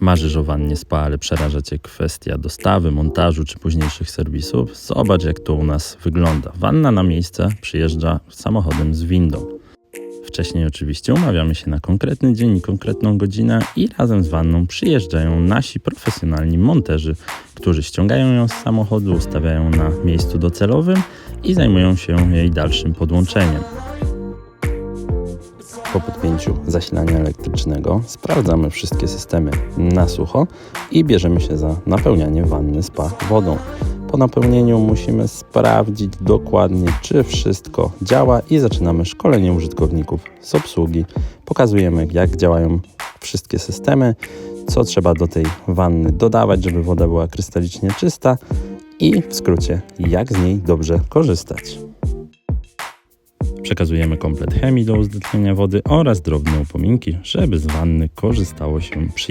Marzysz o wannie spa, ale przeraża Cię kwestia dostawy, montażu czy późniejszych serwisów? Zobacz, jak to u nas wygląda. Wanna na miejsce przyjeżdża samochodem z windą. Wcześniej oczywiście umawiamy się na konkretny dzień i konkretną godzinę i razem z wanną przyjeżdżają nasi profesjonalni monterzy, którzy ściągają ją z samochodu, ustawiają na miejscu docelowym i zajmują się jej dalszym podłączeniem. Po podpięciu zasilania elektrycznego sprawdzamy wszystkie systemy na sucho i bierzemy się za napełnianie wanny spa wodą. Po napełnieniu musimy sprawdzić dokładnie, czy wszystko działa i zaczynamy szkolenie użytkowników z obsługi. Pokazujemy, jak działają wszystkie systemy, co trzeba do tej wanny dodawać, żeby woda była krystalicznie czysta i w skrócie, jak z niej dobrze korzystać. Przekazujemy komplet chemii do uzdatnienia wody oraz drobne upominki, żeby z wanny korzystało się przyjemnie.